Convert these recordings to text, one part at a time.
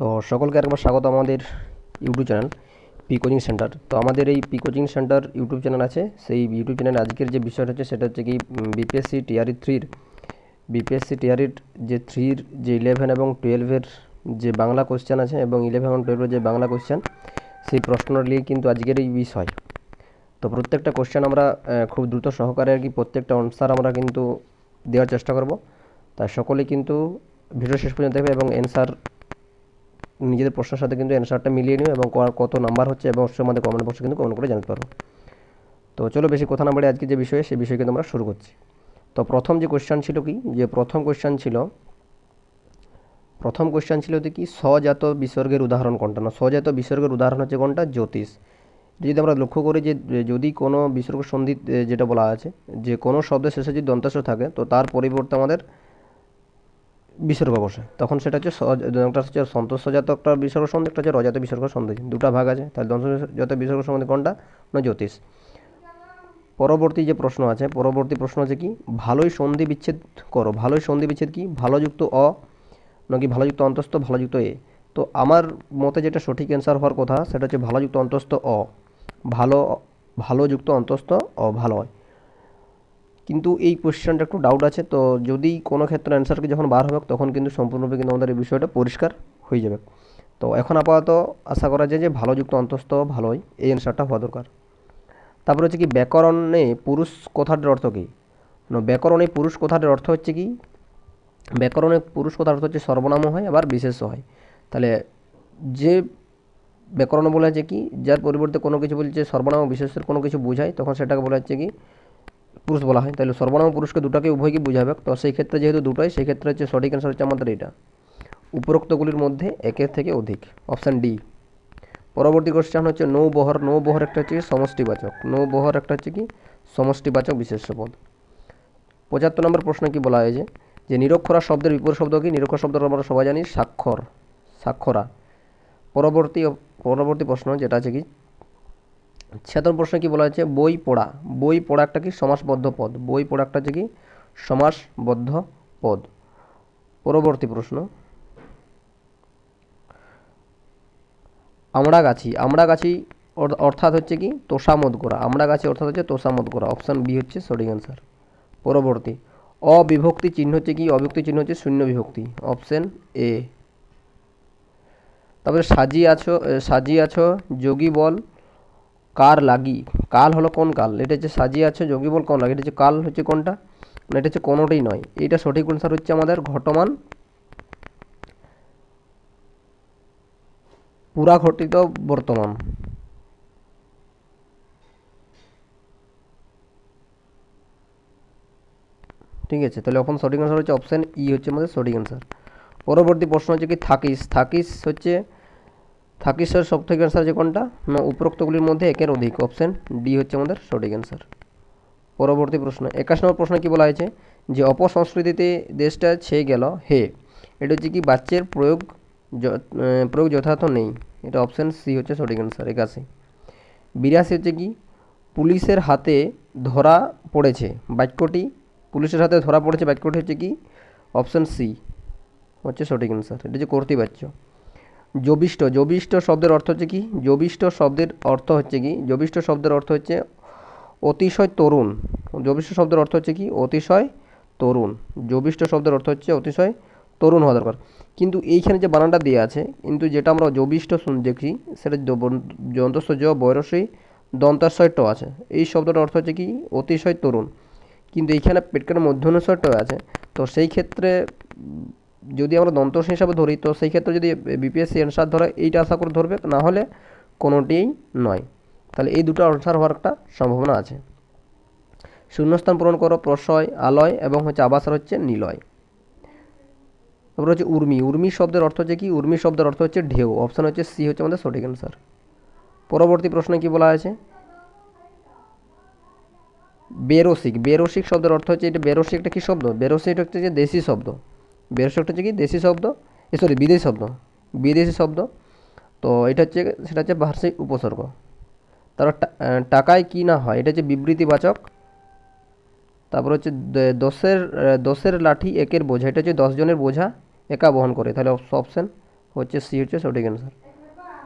তো সকলকে একবার স্বাগত আমাদের YouTube channel P coaching centre তো আমাদের এই P coaching centre YouTube channel আছে। সেই ইউটিউব চ্যানেল আজকের যে বিষয়টা হচ্ছে, সেটা হচ্ছে কি বিপিএসসি টিআরই থ্রির বিপিএসসি টিআরইর যে থ্রির যে ইলেভেন এবং টুয়েলভের যে বাংলা কোশ্চেন আছে এবং ইলেভেন এবং টুয়েলভের যে বাংলা কোশ্চেন সেই প্রশ্ন নিয়ে কিন্তু আজকের এই বিষয়। তো প্রত্যেকটা কোশ্চেন আমরা খুব দ্রুত সহকারে আর কি প্রত্যেকটা অনসার আমরা কিন্তু দেওয়ার চেষ্টা করব। তাই সকলেই কিন্তু ভিডিও শেষ পর্যন্ত দেখবে এবং অ্যান্সার নিজেদের প্রশ্নের সাথে কিন্তু অ্যান্সারটা মিলিয়ে নিও এবং কত নাম্বার হচ্ছে এবং অবশ্যই আমাদের কমেন্ট বক্সে কিন্তু কমেন্ট করে জানতে পারো। তো চলো বেশি কথা না বাড়ি আজকে যে বিষয় সেই বিষয়ে কিন্তু আমরা শুরু করছি। তো প্রথম যে কোশ্চেন ছিল কি? যে প্রথম কোশ্চেন ছিল, প্রথম কোশ্চেন ছিল কি? স্বজাত বিসর্গের উদাহরণ কোনটা? না, স্বজাত বিসর্গের উদাহরণ হচ্ছে কোনটা? জ্যোতিষ। যদি আমরা লক্ষ্য করি যে যদি কোনো বিসর্গ সন্ধি যেটা বলা আছে, যে কোনো শব্দের শেষে যদি দন্তাস্ব থাকে, তো তার পরিবর্তে আমাদের বিসর্গ বসে। তখন সেটা হচ্ছে একটা হচ্ছে সন্তোষজাত একটা বিসর্গ সন্ধি একটা হচ্ছে রজাত বিসর্গ সন্ধি দুটা ভাগ আছে। তাহলে দন্তজাত বিসর্গ সন্ধি কোনটা? না, জ্যোতিষ। পরবর্তী যে প্রশ্ন আছে, পরবর্তী প্রশ্ন আছে কি? ভালোই সন্ধি বিচ্ছেদ করো। ভালোই সন্ধি বিচ্ছেদ কি? ভালোযুক্ত অ, নাকি ভালোযুক্ত অন্তস্থ, ভালোযুক্ত এ? তো আমার মতে যেটা সঠিক অ্যান্সার হওয়ার কথা, সেটা হচ্ছে ভালোযুক্ত অন্তস্থ অ। ভালো, ভালোযুক্ত অন্তস্থ অ, ভালো হয়। কিন্তু এই কোশ্চেনটা একটু ডাউট আছে। তো যদি কোনো ক্ষেত্রে অ্যান্সারকে যখন বার হবে, তখন কিন্তু সম্পূর্ণরূপে কিন্তু আমাদের এই বিষয়টা পরিষ্কার হয়ে যাবে। তো এখন আপাতত আশা করা যায় যে ভালোযুক্ত অন্তস্থ ভালোই, এই অ্যান্সারটা হওয়া দরকার। তারপরে হচ্ছে কি, ব্যাকরণে পুরুষ কথাটির অর্থ কী? ব্যাকরণে পুরুষ কথাটির অর্থ হচ্ছে কি? ব্যাকরণে পুরুষ কথার অর্থ হচ্ছে সর্বনাম হয়, আবার বিশেষ হয়। তাহলে যে ব্যাকরণ বলা হচ্ছে কি, যার পরিবর্তে কোনো কিছু বলছে, সর্বনাম বিশেষের কোনো কিছু বোঝায়, তখন সেটাকে বলা হচ্ছে কি পুরুষ বলা হয়, তাহলে সর্বনাম পুরুষকে দুটাকে উভয়কে বোঝাবে। তো সেই ক্ষেত্রে যেহেতু দুটোই, সেই ক্ষেত্রে হচ্ছে সঠিক অ্যান্সার হচ্ছে আমাদের এটা। উপরোক্তগুলির মধ্যে একের থেকে অধিক। অপশান ডি পরবর্তী কোশ্চেন হচ্ছে নৌ নৌবহর নৌবহর একটা হচ্ছে সমষ্টিবাচক। নৌবহর একটা হচ্ছে কি? সমষ্টিবাচক বিশেষ্য পদ। পঁচাত্তর নম্বর প্রশ্ন কি বলা হয়েছে? যে নিরক্ষরা শব্দের বিপরীত শব্দ কি? নিরক্ষর শব্দ আমরা সবাই জানি, স্বাক্ষর। স্বাক্ষরা। পরবর্তী পরবর্তী প্রশ্ন যেটা আছে কি? ছিয়াত্তর প্রশ্নে কি বলা হয়েছে? বই পড়া। বই পড়া একটা কি? সমাসবদ্ধ পদ। বই পড়া একটা হচ্ছে কি? সমাসবদ্ধ পদ। পরবর্তী প্রশ্ন। আমরা গাছি আমরা গাছি অর্থাৎ হচ্ছে কি? তোষামত করা। আমরা গাছি অর্থাৎ হচ্ছে তোষামত করা। অপশান বি হচ্ছে সঠিক অ্যান্সার পরবর্তী। অবিভক্তি চিহ্ন হচ্ছে কি? অবিভক্তি চিহ্ন হচ্ছে শূন্য বিভক্তি। Option A. তারপরে সাজিয়ে আছো সাজিয়ে আছো যোগী বল। কার লাগি? কাল হলো কোন কাল? এটা হচ্ছে সাজিয়ে আছে যোগী বল কোন লাগি? এটা হচ্ছে কাল হচ্ছে কোনটা? না, এটা হচ্ছে কোনোটাই নয়। এটা সঠিক অ্যান্সার হচ্ছে আমাদের ঘটমান পুরা ঘটিত বর্তমান। ঠিক আছে, তাহলে এখন সঠিক অ্যান্সার হচ্ছে অপশান ই হচ্ছে আমাদের সঠিক অ্যান্সার পরবর্তী প্রশ্ন হচ্ছে কি থাকিস থাকিস হচ্ছে থাকিসের সব থেকে অ্যান্সার যে কোনটা? না, উপরোক্তগুলির মধ্যে একের অধিক। অপশান ডি হচ্ছে আমাদের সঠিক অ্যান্সার পরবর্তী প্রশ্ন। একাশ নম্বর প্রশ্ন কি বলা হয়েছে যে, অপসংস্কৃতিতে দেশটা ছেয়ে গেল? হে। এটা হচ্ছে কি, বাচ্চের প্রয়োগ প্রয়োগ যথার্থ নেই। এটা অপশান সি হচ্ছে সঠিক অ্যান্সার একাশি। বিরাশি হচ্ছে কি, পুলিশের হাতে ধরা পড়েছে। বাক্যটি, পুলিশের হাতে ধরা পড়েছে বাক্যটি হচ্ছে কি, অপশান সি হচ্ছে সঠিক অ্যান্সার এটা হচ্ছে কর্তৃবাচ্য। জবিষ্ট জবিষ্ট শব্দের অর্থ হচ্ছে কি? জবিষ্ট শব্দের অর্থ হচ্ছে কি? জবিষ্ট শব্দের অর্থ হচ্ছে অতিশয় তরুণ। জবিষ্ট শব্দের অর্থ হচ্ছে কি? অতিশয় তরুণ। জবিষ্ট শব্দের অর্থ হচ্ছে অতিশয় তরুণ হওয়া দরকার। কিন্তু এইখানে যে বানানটা দেওয়া আছে, কিন্তু যেটা আমরা জবিষ্ট শুন দেখি, সেটা যন্তস্ব জ বয়রসী দন্তাশয় ট আছে। এই শব্দটার অর্থ হচ্ছে কি? অতিশয় তরুণ। কিন্তু এইখানে পেটকার মধ্যনস্বর ট আছে। তো সেই ক্ষেত্রে যদি আমরা দন্তস হিসাবে ধরি, তো সেই ক্ষেত্রে যদি বিপিএসসি অ্যান্সার ধরে, এইটা আশা করে ধরবে, না হলে কোনোটিই নয়। তাহলে এই দুটো অ্যান্সার হওয়ার একটা সম্ভাবনা আছে। শূন্যস্থান পূরণ করো, প্রশয়, আলয় এবং হচ্ছে আবাসের হচ্ছে নিলয়। তারপরে হচ্ছে উর্মি। উর্মি শব্দের অর্থ হচ্ছে কি? উর্মি শব্দের অর্থ হচ্ছে ঢেউ। অপশান হচ্ছে সি হচ্ছে আমাদের সঠিক অ্যান্সার পরবর্তী প্রশ্নে কি বলা আছে বেরসিক। বেরসিক শব্দের অর্থ হচ্ছে এটা। বেরসিক একটা কী শব্দ? বেরসিক হচ্ছে যে দেশি শব্দ। বেরসিক হচ্ছে কি? দেশি শব্দ? সরি বিদেশি শব্দ। বিদেশি শব্দ। তো এটা হচ্ছে, সেটা হচ্ছে বার্ষিক উপসর্গ। তারপর টাকায় কি না হয়, এটা হচ্ছে বিবৃতিবাচক। তারপর হচ্ছে দশের দশের লাঠি একের বোঝা, এটা হচ্ছে দশজনের বোঝা একা বহন করে। তাহলে অপশান হচ্ছে সি, হচ্ছে সঠিক অ্যান্সার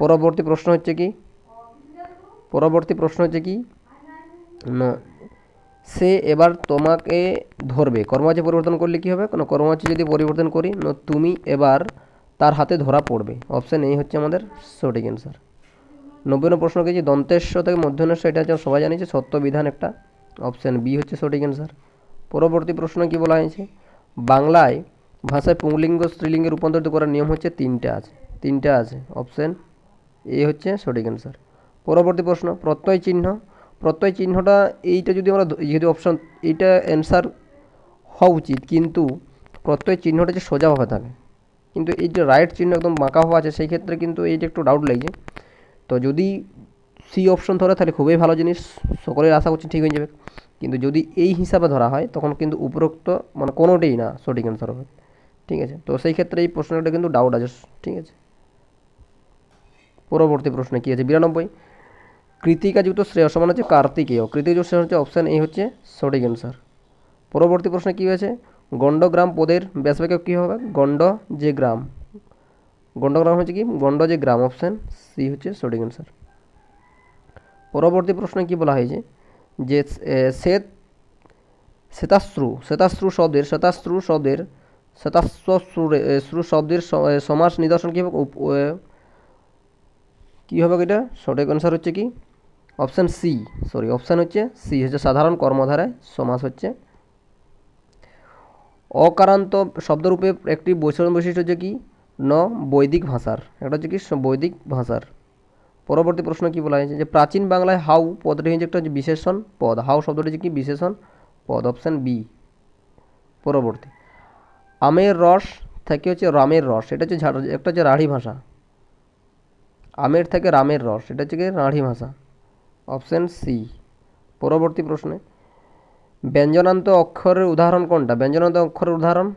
পরবর্তী প্রশ্ন হচ্ছে কি? পরবর্তী প্রশ্ন হচ্ছে কি? না সে এবার তোমাকে ধরবে। কর্মবাচী পরিবর্তন করলে কি হবে? কোনো কর্মবাচী যদি পরিবর্তন করি তুমি এবার তার হাতে ধরা পড়বে। অপশান এই হচ্ছে আমাদের সঠিক অ্যান্সার নব্বই নম্বর প্রশ্ন কি দন্তেশ্ব থেকে মধ্যনেশ্ব এটা হচ্ছে সবাই জানি যে সত্য বিধান একটা। অপশান বি হচ্ছে সঠিক অ্যান্সার পরবর্তী প্রশ্ন কি বলা হয়েছে? বাংলায় ভাষায় পুংলিঙ্গ, স্ত্রীলিঙ্গে রূপান্তরিত করার নিয়ম হচ্ছে তিনটে আছে। তিনটে আছে। অপশান এ হচ্ছে সঠিক অ্যান্সার পরবর্তী প্রশ্ন, প্রত্যয় চিহ্ন প্রত্যয় চিহ্নটা এইটা যদি আমরা যেহেতু অপশান এইটা অ্যান্সার হওয়া উচিত, কিন্তু প্রত্যয় চিহ্নটা যে সোজাভাবে থাকে কিন্তু এই যে রাইট চিহ্ন একদম বাঁকা হওয়া আছে, সেই ক্ষেত্রে কিন্তু এইটা একটু ডাউট লাগছে। তো যদি সি অপশন ধরে, তাহলে খুবই ভালো জিনিস। সকলের আশা করছি ঠিক হয়ে যাবে। কিন্তু যদি এই হিসাবে ধরা হয়, তখন কিন্তু উপরোক্ত মানে কোনোটাই না সঠিক অ্যান্সার হবে। ঠিক আছে? তো সেই ক্ষেত্রে এই প্রশ্নটা কিন্তু ডাউট আছে। ঠিক আছে? পরবর্তী প্রশ্ন কী আছে? বিরানব্বই। কৃতিকাযুক্ত শ্রেয় সমান হচ্ছে কার্তিকেয়। কৃতিকাযুক্ত শ্রেয় হচ্ছে অপশান এই হচ্ছে সঠিক অ্যান্সার পরবর্তী প্রশ্ন কী হয়েছে? গণ্ডগ্রাম পদের ব্যাসবাক্য কী হবে? গণ্ড যে গ্রাম। গণ্ডগ্রাম হচ্ছে কি? গণ্ড যে গ্রাম অপশান সি হচ্ছে সঠিক অ্যান্সার পরবর্তী প্রশ্নে কি বলা হয়েছে? যে শ্বেত শ্বেতাশ্রু শ্বেতাশ্রু শব্দের শ্বেতাশ্রু শব্দের শ্বেতাশ্রু শব্দের স- এ, সমাস নিদর্শন কী হবে? কী হবে এটা? সঠিক অ্যান্সার হচ্ছে কি? অপশান সি সরি অপশান হচ্ছে সি হচ্ছে সাধারণ কর্মধারায়, সমাস হচ্ছে। অকারান্ত শব্দরূপে একটি বৈশিষ্ট্য বৈশিষ্ট্য হচ্ছে কি? ন, বৈদিক ভাষার। এটা হচ্ছে কি বৈদিক ভাষার। পরবর্তী প্রশ্ন কি বলা হয়েছে? যে প্রাচীন বাংলায় হাউ পদটি হচ্ছে একটা হচ্ছে বিশেষণ পদ। হাউ শব্দটি হচ্ছে কি? বিশেষণ পদ। অপশান বি পরবর্তী। আমের রস থেকে হচ্ছে রামের রস। এটা হচ্ছে একটা হচ্ছে রাঢ়ি ভাষা। আমের থেকে রামের রস। এটা হচ্ছে কি? রাঢ়ি ভাষা। Option C. পরবর্তী প্রশ্নে, ব্যঞ্জনান্ত অক্ষরের উদাহরণ কোনটা? ব্যঞ্জনান্ত অক্ষরের উদাহরণ?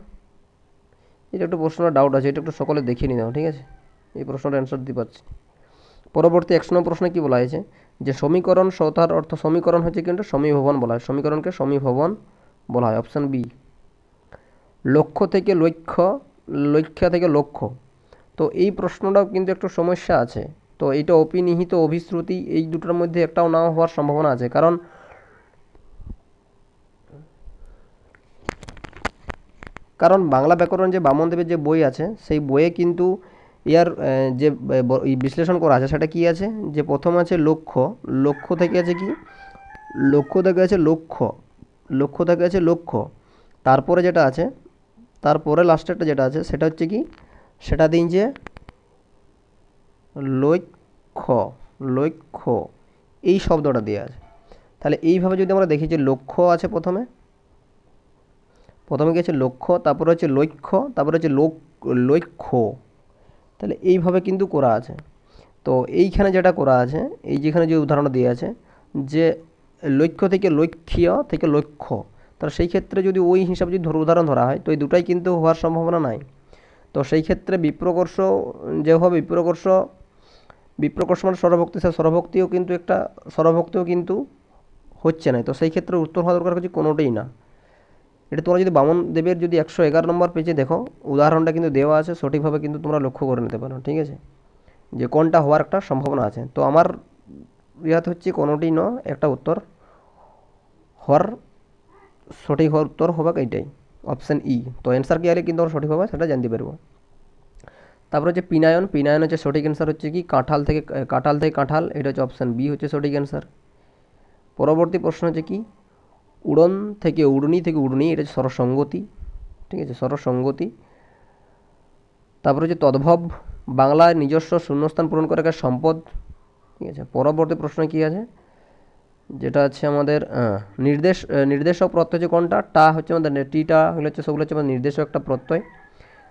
এটা একটু প্রশ্ন ডাউট আছে, এটা একটু সকলে দেখিয়ে নিও, ঠিক আছে? এই প্রশ্নটা অ্যান্সার দিতে পারছি। পরবর্তী একশো নম্বর প্রশ্নে কী বলা হয়েছে? যে সমীকরণ সতার অর্থ সমীকরণ হচ্ছে কিন্তু সমীভবন বলা হয়। সমীকরণকে সমীভবন বলা হয়। Option B. লক্ষ্য থেকে লক্ষ্য লক্ষ্য থেকে লক্ষ্য। তো এই প্রশ্নটাও কিন্তু একটু সমস্যা আছে। তো এইটা অপিনিহিত অভিশ্রুতি, এই দুটোর মধ্যে একটাও নাও হওয়ার সম্ভাবনা আছে। কারণ কারণ বাংলা ব্যাকরণ যে বামনদেবের যে বই আছে, সেই বইয়ে কিন্তু ইয়ার যে বিশ্লেষণ করা আছে, সেটা কি আছে? যে প্রথম আছে লক্ষ্য। লক্ষ্য থেকে আছে কি? লক্ষ্য থেকে আছে লক্ষ্য। লক্ষ্য থেকে আছে লক্ষ্য। তারপরে যেটা আছে, তারপরে লাস্টেরটা যেটা আছে, সেটা হচ্ছে কি? সেটা দিন যে লক্ষ্য লক্ষ্য, এই শব্দটা দেওয়া আছে। তাহলে এইভাবে যদি আমরা দেখি যে লক্ষ্য আছে প্রথমে প্রথমে আছে লক্ষ্য, তারপরে হচ্ছে লক্ষ্য, তারপরে হচ্ছে লোক, লক্ষ্য। তাহলে এইভাবে কিন্তু করা আছে। তো এইখানে যেটা করা আছে, এই যেখানে যে উদাহরণ দেওয়া আছে, যে লক্ষ্য থেকে লক্ষ্য থেকে লক্ষ্য। তাহলে সেই ক্ষেত্রে যদি ওই হিসাবে যদি উদাহরণ ধরা হয়, তো এই দুটাই কিন্তু হওয়ার সম্ভাবনা নাই। তো সেই ক্ষেত্রে বিপ্রকর্ষ যেভাবে বিপ্রকর্ষ বিপ্রকর্ষ মানে স্বরভক্তি সে স্বরভক্তিও কিন্তু একটা, স্বরভক্তিও কিন্তু হচ্ছে না। তো সেই ক্ষেত্রে উত্তর হওয়া দরকার হচ্ছে কোনোটাই না। এটা তোমরা যদি বামন দেবের যদি একশো এগারো নম্বর পেজে দেখো, উদাহরণটা কিন্তু দেওয়া আছে, সঠিকভাবে কিন্তু তোমরা লক্ষ্য করে নিতে পারো, ঠিক আছে? যে কোনটা হওয়ার একটা সম্ভাবনা আছে। তো আমার ইয়াতে হচ্ছে কোনোটি ন, একটা উত্তর হওয়ার সঠিক হওয়ার উত্তর হবে এইটাই, অপশান ই। তো অ্যান্সার কি আলে কিন্তু আমরা সঠিক হবে সেটা জানতে পারব। তারপর হচ্ছে পিনায়ন পিনায়ন হচ্ছে সঠিক অ্যান্সার হচ্ছে কি? কাঁঠাল থেকে কাঁঠাল থেকে কাঁঠাল, এটা হচ্ছে অপশান বি হচ্ছে সঠিক অ্যান্সার পরবর্তী প্রশ্ন হচ্ছে কি? উড়ন থেকে উড়নি থেকে উড়নি, এটা হচ্ছে স্বরসঙ্গতি, ঠিক আছে? স্বরসঙ্গতি। তারপরে হচ্ছে তদ্ভব, বাংলায় নিজস্ব শূন্যস্থান পূরণ করে একটা সম্পদ, ঠিক আছে? পরবর্তী প্রশ্ন কী আছে? যেটা আছে আমাদের নির্দেশ নির্দেশক প্রত্যয় হচ্ছে কোনটা? টা হচ্ছে আমাদের টিটা হলো হচ্ছে, সেগুলো হচ্ছে আমাদের নির্দেশক একটা প্রত্যয়।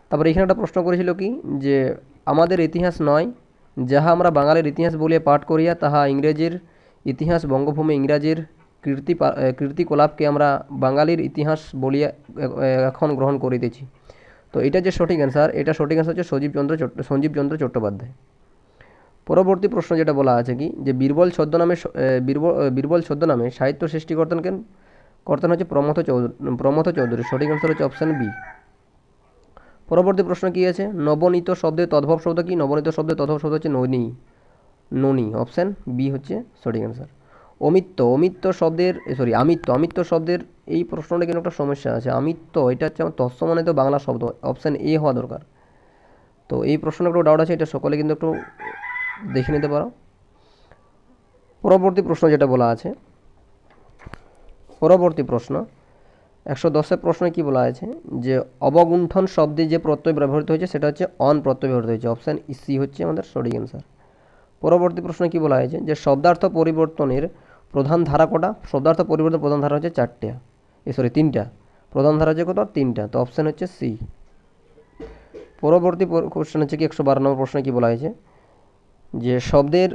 তারপরে এখানে একটা প্রশ্ন করেছিল কি? যে আমাদের ইতিহাস নয়, যাহা আমরা বাঙালির ইতিহাস বলিয়া পাঠ করিয়া তাহা ইংরেজির ইতিহাস, বঙ্গভূমি ইংরাজির কীর্তি কীর্তিকলাপকে আমরা বাঙালির ইতিহাস বলিয়া এখন গ্রহণ করিতেছি। তো এটা যে সঠিক অ্যান্সার এটা সঠিক অ্যান্সার হচ্ছে সজীবচন্দ্র চট্ট সঞ্জীবচন্দ্র চট্টোপাধ্যায়। পরবর্তী প্রশ্ন যেটা বলা আছে কি? যে বীরবল ছদ্মনামে বীরবল বীরবল ছদ্মনামে সাহিত্য সৃষ্টিকর্তন কেন? কর্তন হচ্ছে প্রমথ চৌধুরী প্রমথ চৌধুরী। সঠিক অ্যান্সার হচ্ছে অপশান বি পরবর্তী প্রশ্ন কি আছে? নবনীত শব্দে তদ্ভব শব্দ কি? নবনীত শব্দে তদ্ভব শব্দ হচ্ছে ননী। ননী অপশান বি হচ্ছে সঠিক অ্যান্সার অমিত্য অমিত্য শব্দের সরি আমিত্য আমিত্য শব্দের এই প্রশ্নটা কিন্তু একটা সমস্যা আছে। আমিত্য, এটা হচ্ছে আমার তৎসমানিত বাংলা শব্দ অপশান এ হওয়া দরকার। তো এই প্রশ্নে একটু ডাউট আছে, এটা সকলে কিন্তু একটু দেখে নিতে পারো। পরবর্তী প্রশ্ন যেটা বলা আছে, পরবর্তী প্রশ্ন একশো দশের প্রশ্নে কি বলা আছে যে অবগুণ্ঠন শব্দে যে প্রত্যয় ব্যবহৃত হয়েছে, সেটা হচ্ছে অন প্রত্যয় ব্যবহৃত হয়েছে। অপশান সি হচ্ছে আমাদের সঠিক অ্যান্সার পরবর্তী প্রশ্নে কি বলা হয়েছে? যে শব্দার্থ পরিবর্তনের প্রধান ধারা কটা? শব্দার্থ পরিবর্তনের প্রধান ধারা হচ্ছে চারটে। এ সরি তিনটা। প্রধান ধারা হচ্ছে কত? তিনটা। তো অপশান হচ্ছে সি। পরবর্তী কোশ্চেন হচ্ছে কি? একশো বারো নম্বর প্রশ্নে কি বলা হয়েছে? যে শব্দের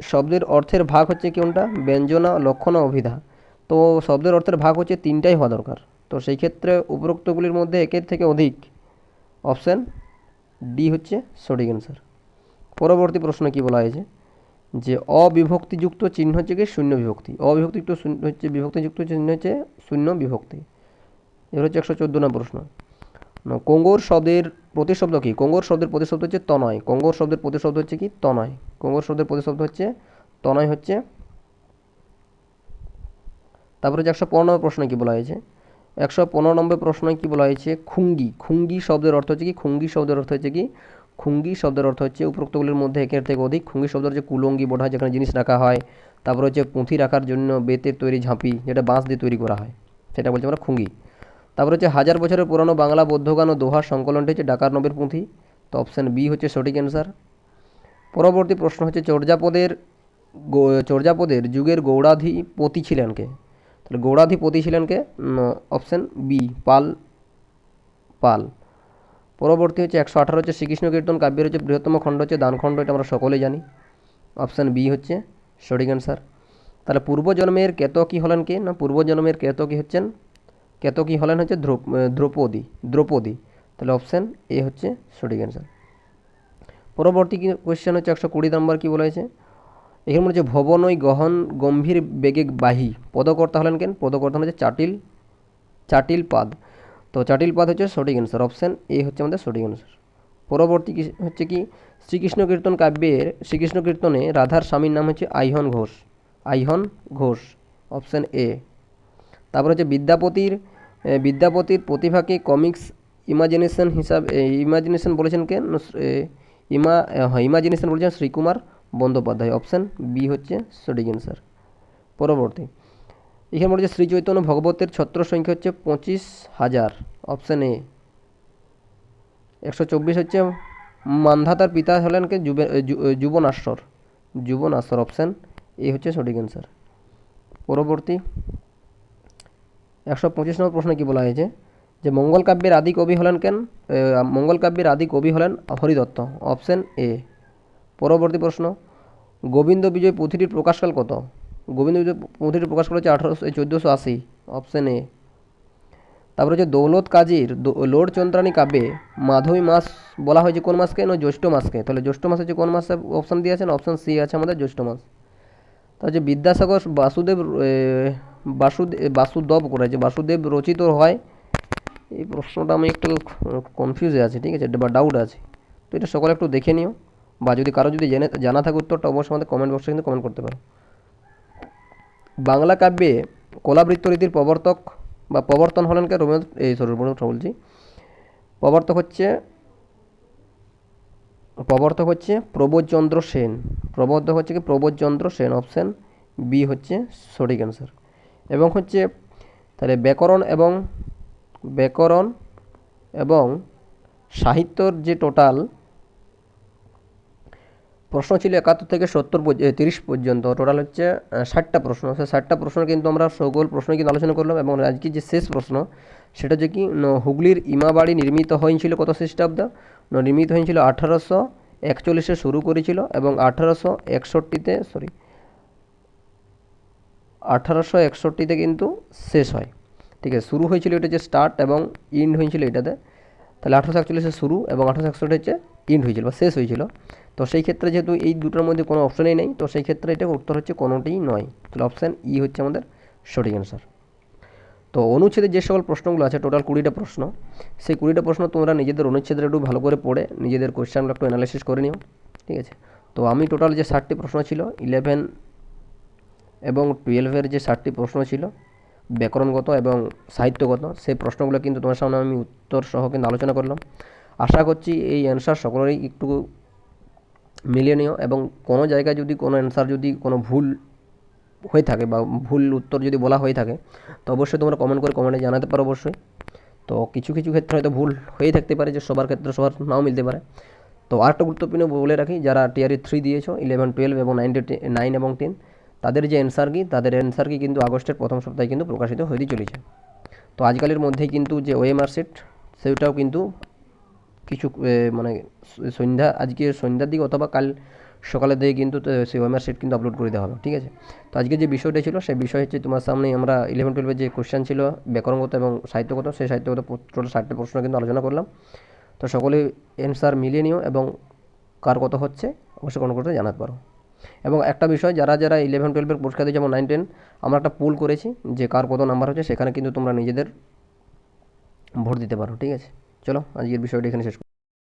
শব্দের অর্থের ভাগ হচ্ছে কোনটা? ব্যঞ্জনা, লক্ষণ, অভিধা। তো শব্দের অর্থের ভাগ হচ্ছে তিনটাই হওয়া দরকার। তো সেই ক্ষেত্রে উপরোক্তগুলির মধ্যে একের থেকে অধিক অপশান ডি হচ্ছে সঠিক অ্যান্সার পরবর্তী প্রশ্ন কি বলা হয়েছে? যে অবিভক্তিযুক্ত চিহ্ন হচ্ছে কি শূন্য বিভক্তি। অবিভক্তিযুক্ত শূন্য হচ্ছে, বিভক্তিযুক্ত চিহ্ন হচ্ছে শূন্য বিভক্তি। এবার হচ্ছে একশো চোদ্দ নম্বর প্রশ্ন। কোঙ্গর শব্দের প্রতিশব্দ কি? কোঙ্গর শব্দের প্রতিশব্দ হচ্ছে তনয়। কোঙ্গর শব্দের প্রতিশব্দ হচ্ছে কি? তনয়। কোঙ্গর শব্দের প্রতিশব্দ হচ্ছে, তনয় হচ্ছে তারপরে যে একশো পনেরো নম্বর প্রশ্ন কি বলা হয়েছে? একশো পনেরো নম্বর প্রশ্ন কী বলা হয়েছে? খুঙ্গি। খুঙ্গি শব্দের অর্থ হচ্ছে কি? খুঙ্গি শব্দের অর্থ হচ্ছে কি? খুঙ্গি শব্দের অর্থ হচ্ছে উপরোক্তগুলির মধ্যে একের থেকে অধিক। খুঙ্গি শব্দ হচ্ছে কুলঙ্গি হয় যেখানে জিনিস রাখা হয়। তারপর হচ্ছে পুঁথি রাখার জন্য বেতের তৈরি ঝাঁপি, যেটা বাঁশ দিয়ে তৈরি করা হয়। সেটা বলছি আমরা খুঙ্গি। তারপর হচ্ছে হাজার বছরের পুরানো বাংলা বৌদ্ধগান ও দোহার সংকলনটি হচ্ছে ডাকার নবের পুঁথি। তো অপশান বি হচ্ছে সঠিক অ্যান্সার পরবর্তী প্রশ্ন হচ্ছে চর্যাপদের চর্যাপদের যুগের গৌড়াধিপতি ছিলেন কে? তাহলে গৌড়াধিপতি ছিলেন কে? অপশান বি পাল পাল। পরবর্তী হচ্ছে একশো আঠারো হচ্ছে শ্রীকৃষ্ণ কীর্তন কাব্যের হচ্ছে বৃহত্তম খণ্ড, হচ্ছে দানখণ্ড এটা আমরা সকলেই জানি। অপশান বি হচ্ছে সঠিক অ্যান্সার তাহলে পূর্বজন্মের কেতকী হলেন কে? না, পূর্বজন্মের কেতকী হচ্ছেন, কেতকী হলেন হচ্ছে দ্রৌপদী দ্রৌপদী তাহলে অপশান এ হচ্ছে সঠিক অ্যান্সার পরবর্তী কোয়েশ্চেন হচ্ছে একশো কুড়ি নম্বর কী বলা এখানে হচ্ছে ভবনই গহন গম্ভীর বেগে বাহী। পদকর্তা হলেন কেন? পদকর্তা হচ্ছে চাটিল চাটিল পাদ। তো চাটিল পাদ হচ্ছে সঠিক অ্যান্সার অপশান এ হচ্ছে আমাদের সঠিক অ্যান্সার পরবর্তী হচ্ছে কি? শ্রীকৃষ্ণ কীর্তন কাব্যের শ্রীকৃষ্ণ কীর্তনে রাধার স্বামীর নাম হচ্ছে আইহন ঘোষ আইহন ঘোষ অপশান এ তারপর হচ্ছে বিদ্যাপতির বিদ্যাপতির প্রতিভাকে কমিক্স ইমাজিনেশন হিসাবে ইমাজিনেশন বলেছেন কে নস- এ, ইমা হ্যাঁ ইমাজিনেশন বলেছেন শ্রীকুমার। বন্দ্যোপাধ্যায় অপশান বি হচ্ছে সঠিক অ্যান্সার পরবর্তী, এখানে বলেছে শ্রী চৈতন্য ভগবতের ছত্র সংখ্যা হচ্ছে পঁচিশ হাজার। অপশান এ একশো চব্বিশ হচ্ছে মান্ধাতার পিতা হলেন কে যুবে যু- যুবনাশ্বর। যুবনাশ্বর অপশান এ হচ্ছে সঠিক অ্যান্সার পরবর্তী, একশো পঁচিশ নম্বর প্রশ্নে কী বলা হয়েছে? যে মঙ্গল কাব্যের আদি কবি হলেন কেন? মঙ্গল কাব্যের আদি কবি হলেন হরিদত্ত। অপশান এ পরবর্তী প্রশ্ন, গোবিন্দ বিজয় পুঁথিটির প্রকাশকাল কত? গোবিন্দ বিজয় পুঁথিটির প্রকাশকাল হচ্ছে আঠারোশো চোদ্দোশো আশি অপশান এ তারপরে হচ্ছে দৌলত কাজীর লোড চন্দ্রাণী কাব্যে মাধবী মাস বলা হয়েছে কোন মাসকে? না, জ্যৈষ্ঠ মাসকে। তাহলে জ্যৈষ্ঠ মাস হচ্ছে কোন মাসে অপশান দিয়ে আছেন? অপশান সি আছে আমাদের জ্যৈষ্ঠ মাস। তা হচ্ছে বিদ্যাসাগর বাসুদেব বাসুদেব বাসুদেব করেছে বাসুদেব রচিত হয়। এই প্রশ্নটা আমি একটু কনফিউজে আছি, ঠিক আছে? বা ডাউট আছে। তো এটা সকলে একটু দেখে নিও। বা যদি কারও যদি জেনে, জানা থাকে উত্তরটা অবশ্যই আমাদের কমেন্ট বক্সে কিন্তু কমেন্ট করতে পারো। বাংলা কাব্যে কলাবৃত্ত রীতির প্রবর্তক বা প্রবর্তন হলেন কে? রবীন্দ্র, এই সরি রবীন্দ্রনাথ বলছি প্রবর্তক হচ্ছে প্রবর্তক হচ্ছে প্রবোধচন্দ্র সেন। প্রবর্তক হচ্ছে কি? প্রবোধচন্দ্র সেন অপশান বি হচ্ছে সঠিক অ্যান্সার এবং হচ্ছে, তাহলে ব্যাকরণ এবং ব্যাকরণ এবং সাহিত্যর যে টোটাল প্রশ্ন ছিল একাত্তর থেকে সত্তর তিরিশ পর্যন্ত। টোটাল হচ্ছে ষাটটা প্রশ্ন। সে ষাটটা প্রশ্ন কিন্তু আমরা সকল প্রশ্ন কিন্তু আলোচনা করলাম এবং আজকে যে শেষ প্রশ্ন, সেটা হচ্ছে কি হুগলির ইমাবাড়ি নির্মিত হয়েছিল কত খ্রিস্টাব্দ? নির্মিত হয়েছিল আঠারোশো একচল্লিশে শুরু করেছিল এবং আঠারোশো একষট্টিতে সরি আঠারোশো একষট্টিতে কিন্তু শেষ হয়। ঠিক আছে, শুরু হয়েছিল এটা যে স্টার্ট এবং ইন্ড হয়েছিল এটাতে। তাহলে আঠারোশো একচল্লিশে শুরু এবং আঠারোশো একষট্টি হচ্ছে ইন্ড হয়েছিল বা শেষ হয়েছিল। তো সেই ক্ষেত্রে যেহেতু এই দুটোর মধ্যে কোনো অপশানই নেই, তো সেই ক্ষেত্রে এটা উত্তর হচ্ছে কোনোটিই নয়। তাহলে অপশান ই হচ্ছে আমাদের সঠিক অ্যান্সার তো অনুচ্ছেদের যে সকল প্রশ্নগুলো আছে টোটাল কুড়িটা প্রশ্ন, সেই কুড়িটা প্রশ্ন তোমরা নিজেদের অনুচ্ছেদের একটু ভালো করে পড়ে নিজেদের কোয়েশ্চেনগুলো একটু অ্যানালাইসিস করে নিও, ঠিক আছে? তো আমি টোটাল যে ষাটটি প্রশ্ন ছিল ইলেভেন এবং টুয়েলভের যে ষাটটি প্রশ্ন ছিল ব্যাকরণগত এবং সাহিত্যগত, সেই প্রশ্নগুলো কিন্তু তোমার সামনে আমি উত্তর সহ কিন্তু আলোচনা করলাম। আশা করছি এই অ্যান্সার সকলেরই একটু মিলিয়ে নিও এবং কোনো জায়গায় যদি কোনো অ্যান্সার যদি কোনো ভুল হয়ে থাকে বা ভুল উত্তর যদি বলা হয়ে থাকে, তো অবশ্যই তোমরা কমেন্ট করে কমেন্টে জানাতে পারো অবশ্যই। তো কিছু কিছু ক্ষেত্রে হয়তো ভুল হয়েই থাকতে পারে যে সবার ক্ষেত্রে সবার নাও মিলতে পারে। তো আরেকটা গুরুত্বপূর্ণ বলে রাখি, যারা টিআরই থ্রি দিয়েছ ইলেভেন টুয়েলভ এবং নাইন নাইন এবং টেন তাদের যে অ্যান্সার কি, তাদের অ্যান্সার কি কিন্তু আগস্টের প্রথম সপ্তাহে কিন্তু প্রকাশিত হয়েই চলেছে। তো আজকালের মধ্যেই কিন্তু যে ওএমআর সিট সেটাও কিন্তু কিছু মানে সন্ধ্যা, আজকে সন্ধ্যার দিকে অথবা কাল সকালের দিকে কিন্তু সেই ওএমআর সিট কিন্তু আপলোড করে দেওয়া হবে, ঠিক আছে? তো আজকে যে বিষয়টা ছিল, সেই বিষয় হচ্ছে তোমার সামনে আমরা ইলেভেন টুয়েলভের যে কোশ্চেন ছিল, ব্যাকরণগত এবং সাহিত্যগত, সেই সাহিত্যগত টোটাল ষাটটি প্রশ্ন কিন্তু আলোচনা করলাম। তো সকলে অ্যান্সার মিলিয়ে নিও এবং কার কত হচ্ছে, অবশ্যই কোনো করতে জানাতে পারো। এবং একটা বিষয়, যারা যারা ইলেভেন টুয়েলভের পরীক্ষা দিয়েছে, যেমন নাইন টেন আমরা একটা পুল করেছি যে কার কত নাম্বার হচ্ছে, সেখানে কিন্তু তোমরা নিজেদের ভোট দিতে পারো, ঠিক আছে চলো, আজকের বিষয়টি এখানে শেষ।